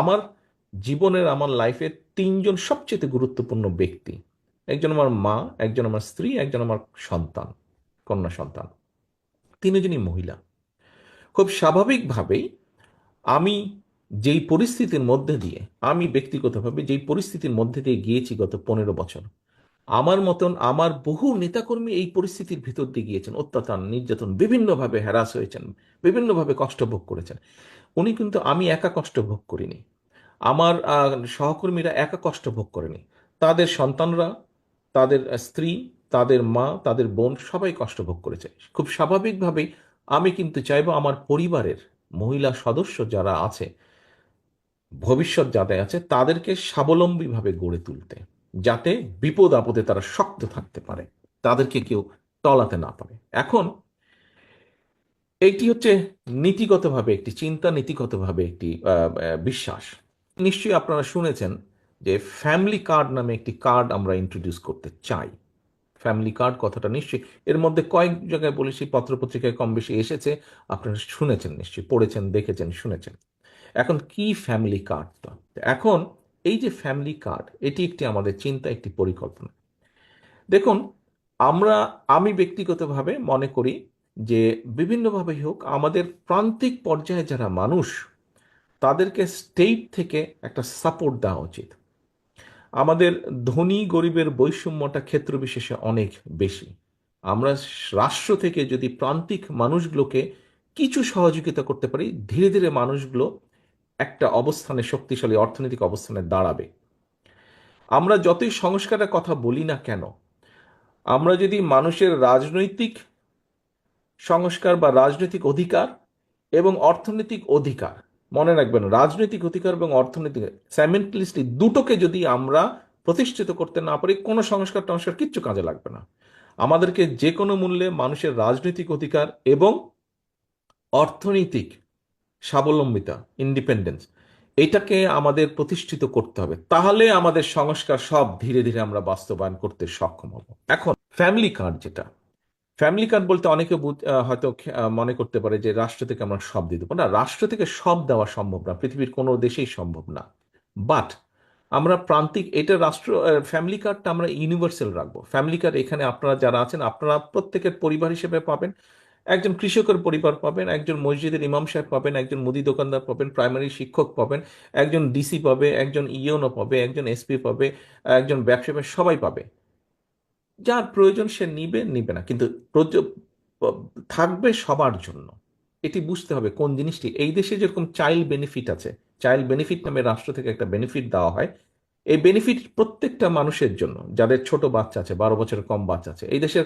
আমার জীবনের, আমার লাইফে তিনজন সবচেয়ে গুরুত্বপূর্ণ ব্যক্তি। একজন আমার মা, একজন আমার স্ত্রী, একজন আমার সন্তান, কন্যা সন্তান। তিনজনই মহিলা। খুব স্বাভাবিকভাবেই আমি যেই পরিস্থিতির মধ্যে দিয়ে, আমি ব্যক্তিগতভাবে যেই পরিস্থিতির মধ্যে দিয়ে গিয়েছি গত পনেরো বছর, আমার মতন আমার বহু নেতাকর্মী এই পরিস্থিতির ভিতর দিয়ে গিয়েছেন। অত্যাচার, নির্যাতন, বিভিন্নভাবে হ্যারাস হয়েছেন, বিভিন্নভাবে কষ্ট ভোগ করেছেন। উনি কিন্তু আমি একা কষ্ট ভোগ করিনি। আমার সহকর্মীরা একা কষ্ট ভোগ করেনি। তাদের সন্তানরা, তাদের স্ত্রী, তাদের মা, তাদের বোন সবাই কষ্ট ভোগ করেছে। খুব স্বাভাবিকভাবেই আমি কিন্তু চাইব আমার পরিবারের মহিলা সদস্য যারা আছে, ভবিষ্যৎ যাদের আছে, তাদেরকে স্বাবলম্বীভাবে গড়ে তুলতে, যাতে বিপদ আপদে তারা শক্ত থাকতে পারে, তাদেরকে কেউ টলাতে না পারে। এখন এইটি হচ্ছে নীতিগতভাবে একটি, চিন্তা নীতিগতভাবে একটি বিশ্বাস। নিশ্চয়ই আপনারা শুনেছেন যে ফ্যামিলি কার্ড নামে একটি কার্ড আমরা ইন্ট্রোডিউস করতে চাই। ফ্যামিলি কার্ড কথাটা নিশ্চয়ই, এর মধ্যে কয়েক জায়গায় বলেছি, পত্রপত্রিকায় কম বেশি এসেছে, আপনারা শুনেছেন নিশ্চয়ই, পড়েছেন, দেখেছেন, শুনেছেন। এখন কি ফ্যামিলি কার্ডটা এখন এই যে ফ্যামিলি কার্ড এটি একটি আমাদের চিন্তা, একটি পরিকল্পনা। দেখুন, আমরা, আমি ব্যক্তিগতভাবে মনে করি যে বিভিন্নভাবেই হোক, আমাদের প্রান্তিক পর্যায়ে যারা মানুষ, তাদেরকে স্টেট থেকে একটা সাপোর্ট দেওয়া উচিত। আমাদের ধনী গরিবের বৈষম্যটা ক্ষেত্র বিশেষে অনেক বেশি। আমরা রাষ্ট্র থেকে যদি প্রান্তিক মানুষগুলোকে কিছু সহযোগিতা করতে পারি, ধীরে ধীরে মানুষগুলো একটা অবস্থানে, শক্তিশালী অর্থনৈতিক অবস্থানে দাঁড়াবে। আমরা যতই সংস্কারের কথা বলি না কেন, আমরা যদি মানুষের রাজনৈতিক সংস্কার বা রাজনৈতিক অধিকার এবং অর্থনৈতিক অধিকার। মনে রাখবেন, রাজনৈতিক অধিকার এবং অর্থনৈতিক স্যামেন্টলিস্টলি দুটোকে যদি আমরা প্রতিষ্ঠিত করতে না পারি, কোনো সংস্কার টংস্কার কিচ্ছু কাজে লাগবে না। আমাদেরকে যে কোনো মূল্যে মানুষের রাজনৈতিক অধিকার এবং অর্থনৈতিক স্বাবলম্বিতা ইন্ডিপেন্ডেন্স এটাকে আমাদের প্রতিষ্ঠিত করতে হবে। তাহলে আমাদের সংস্কার সব ধীরে ধীরে আমরা বাস্তবায়ন করতে সক্ষম হব। এখন ফ্যামিলি কার্ড যেটা ফ্যামিলি কার্ড বলতে অনেকে হয়তো মনে করতে পারে যে রাষ্ট্র থেকে আমরা সব দিয়ে দেবো। না রাষ্ট্র থেকে সব দেওয়া সম্ভব না পৃথিবীর কোনো দেশেই সম্ভব না। বাট আমরা প্রান্তিক এটা রাষ্ট্র ফ্যামিলি কার্ডটা আমরা ইউনিভার্সাল রাখব। ফ্যামিলি কার্ড এখানে আপনারা যারা আছেন আপনারা প্রত্যেকের পরিবার হিসেবে পাবেন। একজন কৃষকের পরিবার পাবেন একজন মসজিদের ইমাম সাহেব পাবেন একজন মুদি দোকানদার পাবেন প্রাইমারি শিক্ষক পাবেন একজন ডিসি পাবে একজন ইওনো পাবে একজন এসপি পাবে একজন ব্যবসায়ী পাবে, সবাই পাবে। যার প্রয়োজন সে নিবে নিবে না। কিন্তু থাকবে সবার জন্য। এটি বুঝতে হবে কোন জিনিসটি। এই দেশে যেরকম চাইল্ড বেনিফিট আছে চাইল্ড বেনিফিট নামে রাষ্ট্র থেকে একটা বেনিফিট দেওয়া হয়। এই বেনিফিট প্রত্যেকটা মানুষের জন্য, যাদের ছোট বাচ্চা আছে, বারো বছরের কম বাচ্চা আছে। এই দেশের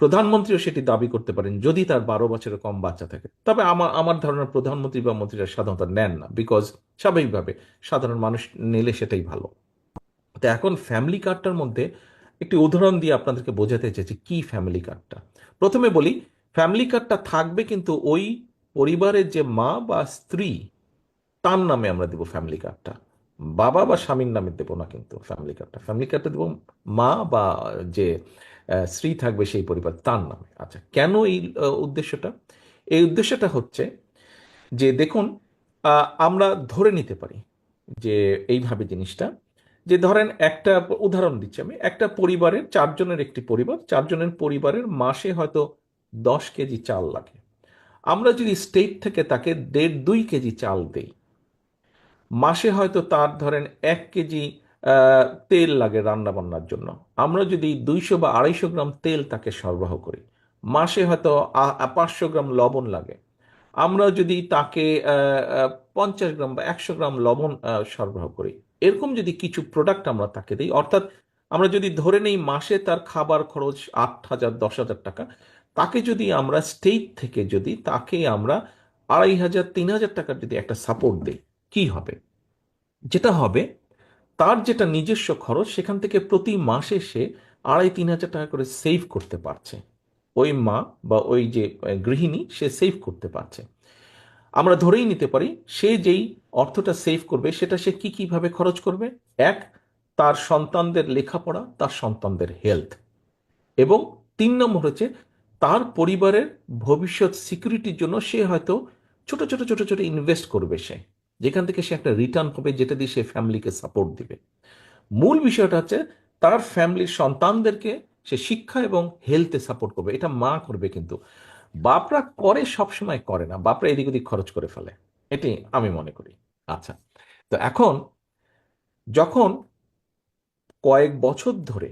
প্রধানমন্ত্রীও সেটি দাবি করতে পারেন, যদি তার বারো বছরের কম বাচ্চা থাকে। তবে আমার আমার ধারণা প্রধানমন্ত্রী বা মন্ত্রীরা সাধারণত নেন না বিকজ স্বাভাবিকভাবে সাধারণ মানুষ নিলে সেটাই ভালো। তো এখন ফ্যামিলি কার্ডটার মধ্যে একটি উদাহরণ দিয়ে আপনাদেরকে বোঝাতে চেয়েছি কি ফ্যামিলি কার্ডটা প্রথমে বলি ফ্যামিলি কার্ডটা থাকবে কিন্তু ওই পরিবারের যে মা বা স্ত্রী, তার নামে আমরা দেবো ফ্যামিলি কার্ডটা বাবা বা স্বামীর নামে দেবো না কিন্তু ফ্যামিলি কার্ডটা ফ্যামিলি কার্ডটা দেবো মা বা যে স্ত্রী থাকবে সেই পরিবার তার নামে। আচ্ছা কেন এই উদ্দেশ্যটা? এই উদ্দেশ্যটা হচ্ছে যে দেখুন আমরা ধরে নিতে পারি যে এইভাবে জিনিসটা যে ধরেন একটা উদাহরণ দিচ্ছি আমি, একটা পরিবারের চারজনের একটি পরিবার, চারজনের পরিবারের মাসে হয়তো দশ কেজি চাল লাগে। আমরা যদি স্টেট থেকে তাকে দেড় দুই কেজি চাল দেই, মাসে হয়তো তার ধরেন এক কেজি তেল লাগে রান্না বান্নার জন্য। আমরা যদি দুইশো বা আড়াইশো গ্রাম তেল তাকে সরবরাহ করি, মাসে হয়তো পাঁচশো গ্রাম লবণ লাগে। আমরা যদি তাকে পঞ্চাশ গ্রাম বা একশো গ্রাম লবণ সরবরাহ করি এরকম যদি কিছু প্রোডাক্ট আমরা তাকে দিই, অর্থাৎ আমরা যদি ধরে নেই মাসে তার খাবার খরচ আট হাজার, দশ হাজার টাকা, তাকে যদি আমরা স্টেট থেকে যদি তাকে আমরা আড়াই হাজার, তিন হাজার টাকার যদি একটা সাপোর্ট দিই, কি হবে? যেটা হবে, তার যেটা নিজস্ব খরচ, সেখান থেকে প্রতি মাসে সে আড়াই, তিন হাজার টাকা করে সেভ করতে পারছে। ওই মা বা ওই যে গৃহিণী, সে সেভ করতে পারছে। আমরা ধরেই নিতে পারি সে যেই অর্থটা সেভ করবে, সেটা সে কি কীভাবে খরচ করবে? এক, তার সন্তানদের লেখাপড়া, তার সন্তানদের হেলথ এবং তিন নম্বর হচ্ছে, তার পরিবারের ভবিষ্যৎ সিকিউরিটির জন্য সে হয়তো ছোট ছোট ছোট ছোট ইনভেস্ট করবে সে। যেখান থেকে সে একটা রিটার্ন পাবে, যেটা দিয়ে সে ফ্যামিলিকে সাপোর্ট দিবে। মূল বিষয়টা হচ্ছে, তার ফ্যামিলির সন্তানদেরকে সে শিক্ষা এবং হেলথে সাপোর্ট করবে। এটা মা করবে কিন্তু। বাপরা করে সব সময় করে না, বাপরা এদিক ওদিক খরচ করে ফেলে। এটি আমি মনে করি। আচ্ছা তো এখন যখন কয়েক বছর ধরে,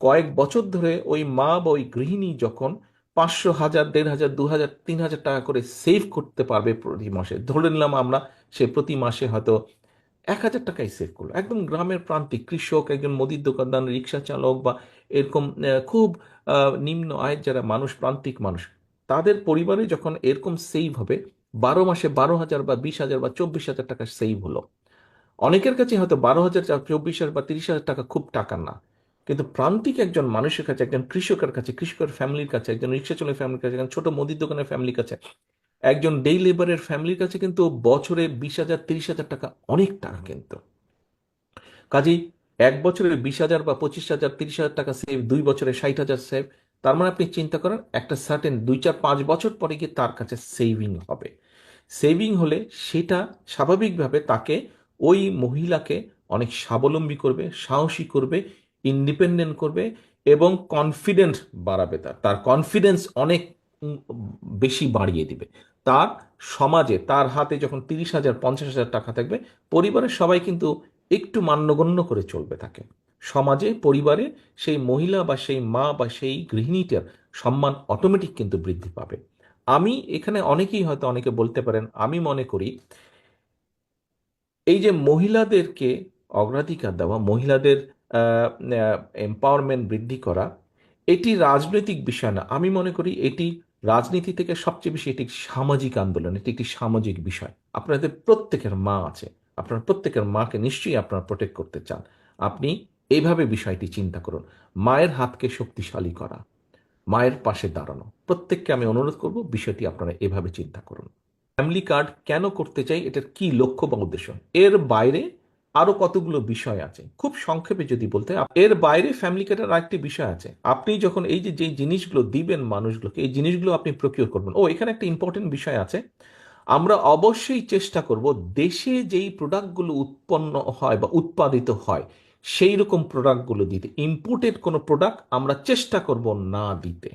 কয়েক বছর ধরে ওই মা বা ওই গৃহিণী যখন পাঁচশো হাজার, দেড় হাজার, দু হাজার, তিন হাজার টাকা করে সেভ করতে পারবে প্রতি মাসে, ধরে নিলাম আমরা সে প্রতি মাসে হয়তো এক হাজার টাকাই সেভ করল। একদম গ্রামের প্রান্তিক কৃষক, একজন মুদির দোকানদার, রিক্সা চালক বা এরকম খুব নিম্ন আয়ের যারা মানুষ, প্রান্তিক মানুষ তাদের পরিবারে যখন এরকম সেভ হবে, বারো মাসে বারো হাজার বা বিশ হাজার বা চব্বিশ হাজার টাকা সেভ হলো। অনেকের কাছে হয়তো বারো হাজার চব্বিশ হাজার বা তিরিশ হাজার টাকা খুব টাকা না। কিন্তু প্রান্তিক একজন মানুষের কাছে, একজন কৃষকের কাছে, কৃষকের ফ্যামিলির কাছে, একজন রিক্সা চালকের ফ্যামিলির কাছে, একজন ছোট মুদির দোকানের ফ্যামিলির কাছে, একজন ডে লেবারের ফ্যামিলির কাছে কিন্তু বছরে বিশ হাজার, তিরিশ হাজার টাকা অনেক টাকা কিন্তু। কাজেই এক বছরে বিশ হাজার বা পঁচিশ হাজার, তিরিশ হাজার টাকা সেভ দুই বছরে ষাট হাজার সেভ তার মানে আপনি চিন্তা করেন একটা সার্টেন দুই চার পাঁচ বছর পরে গিয়ে তার কাছে সেভিং হবে। সেভিং হলে সেটা স্বাভাবিকভাবে তাকে ওই মহিলাকে অনেক স্বাবলম্বী করবে, সাহসী করবে ইন্ডিপেন্ডেন্ট করবে এবং কনফিডেন্ট বাড়াবে তার। তার কনফিডেন্স অনেক বেশি বাড়িয়ে দিবে। তার সমাজে তার হাতে যখন তিরিশ হাজার, পঞ্চাশ হাজার টাকা থাকবে, পরিবারের সবাই কিন্তু একটু মান্যগণ্য করে চলবে তাকে। সমাজে, পরিবারে সেই মহিলা বা সেই মা বা সেই গৃহিণীটার সম্মান অটোমেটিক কিন্তু বৃদ্ধি পাবে। আমি এখানে অনেকেই হয়তো অনেকে বলতে পারেন, আমি মনে করি এই যে মহিলাদেরকে অগ্রাধিকার দেওয়া, মহিলাদের এম্পাওয়ারমেন্ট বৃদ্ধি করা, এটি রাজনৈতিক বিষয় না। আমি মনে করি এটি রাজনীতি থেকে সবচেয়ে বেশি এটি সামাজিক আন্দোলন, এটি একটি সামাজিক বিষয়। আপনাদের প্রত্যেকের মা আছে, আপনার প্রত্যেকের মাকে নিশ্চয়ই আপনারা প্রোটেক্ট করতে চান। আপনি এইভাবে বিষয়টি চিন্তা করুন। মায়ের হাতকে শক্তিশালী করা, মায়ের পাশে দাঁড়ানো। প্রত্যেককে আমি অনুরোধ করব বিষয়টি আপনারা এভাবে চিন্তা করুন। ফ্যামিলি কার্ড কেন করতে চাই, এটার কি লক্ষ্য বা উদ্দেশ্য? এর বাইরে আরও কতগুলো বিষয় আছে? খুব সংক্ষেপে যদি বলতে এর বাইরে ফ্যামিলি কার্ডের আরেকটি বিষয় আছে। আপনি যখন এই যে যে জিনিসগুলো দিবেন মানুষগুলোকে, এই জিনিসগুলো আপনি প্রকিউর করবেন। ও, এখানে একটা ইম্পর্টেন্ট বিষয় আছে। আমরা অবশ্যই চেষ্টা করব দেশে যেই প্রোডাক্টগুলো উৎপন্ন হয় বা উৎপাদিত হয় সেই রকম প্রোডাক্টগুলো দিতে। ইম্পোর্টেড কোনো প্রোডাক্ট আমরা চেষ্টা করব না দিতে।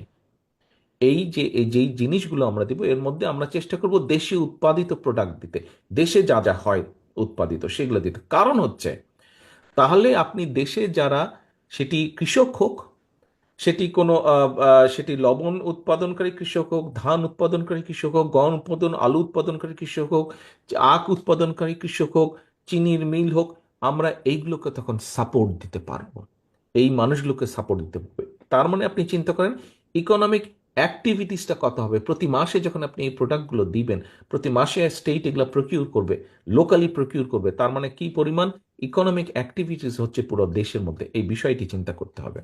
এই যে, এই যেই জিনিসগুলো আমরা দিব, এর মধ্যে আমরা চেষ্টা করব দেশে উৎপাদিত প্রোডাক্ট দিতে। দেশে যা যা হয় উৎপাদিত, সেগুলো দিতে। কারণ হচ্ছে, তাহলে আপনি দেশে যারা, সেটি কৃষক হোক, সেটি কোনো সেটি লবণ উৎপাদনকারী কৃষক হোক, ধান উৎপাদনকারী কৃষক হোক, গম উৎপাদন, আলু উৎপাদনকারী কৃষক হোক, আখ উৎপাদনকারী কৃষক হোক, চিনির মিল হোক আমরা এইগুলোকে তখন সাপোর্ট দিতে পারব। এই মানুষগুলোকে সাপোর্ট দিতে পারবে তার মানে আপনি চিন্তা করেন ইকোনমিক অ্যাক্টিভিটিসটা কত হবে? প্রতি মাসে যখন আপনি এই প্রোডাক্টগুলো দিবেন, প্রতি মাসে স্টেট এগুলো প্রকিউর করবে লোকালি প্রকিউর করবে, তার মানে কি পরিমাণ? ইকোনমিক অ্যাক্টিভিটিস হচ্ছে পুরো দেশের মধ্যে। এই বিষয়টি চিন্তা করতে হবে।